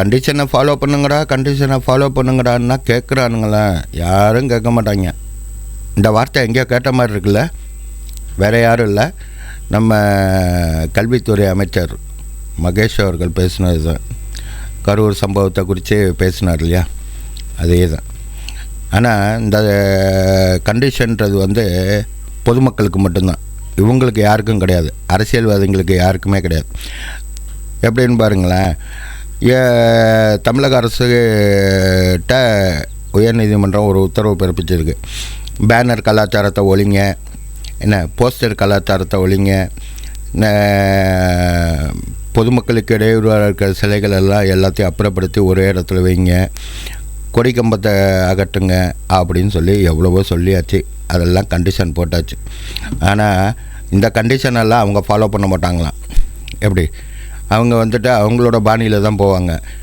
கண்டிஷனை ஃபாலோ பண்ணுங்கடா கண்டிஷனை ஃபாலோ பண்ணுங்கடான்னா கேட்குறானுங்களே யாரும் கேட்க மாட்டாங்க. இந்த வார்த்தை எங்கேயோ கேட்ட மாதிரி இருக்குல்ல? வேறு யாரும் இல்லை. நம்ம கல்வித்துறை அமைச்சர் மகேஷ் அவர்கள் பேசினது தான் கரூர் சம்பவத்தை குறித்து பேசினார் இல்லையா? அதே தான் ஆனால் இந்த கண்டிஷன்றது வந்து பொதுமக்களுக்கு மட்டும்தான். இவங்களுக்கு யாருக்கும் கிடையாது. அரசியல்வாதிகளுக்கு யாருக்குமே கிடையாது. எப்படின்னு பாருங்களேன். தமிழக அரசுகிட்ட உயர்நீதிமன்றம் ஒரு உத்தரவு பிறப்பிச்சிருக்கு. பேனர் கலாச்சாரத்தை ஒழிங்க. என்ன போஸ்டர் கலாச்சாரத்தை ஒழிங்க. பொதுமக்களுக்கு இடையூறாக இருக்கிற சிலைகள் எல்லாம் எல்லாத்தையும் அப்புறப்படுத்தி ஒரே இடத்துல வைங்க. கொடி கம்பத்தை அகட்டுங்க அப்படின்னு சொல்லி எவ்வளவோ சொல்லியாச்சு. அதெல்லாம் கண்டிஷன் போட்டாச்சு. ஆனால் இந்த கண்டிஷன் எல்லாம் அவங்க ஃபாலோ பண்ண மாட்டாங்களாம். எப்படி? அவங்க வந்துட்டு அவங்களோட பாணியில் தான் போவாங்க.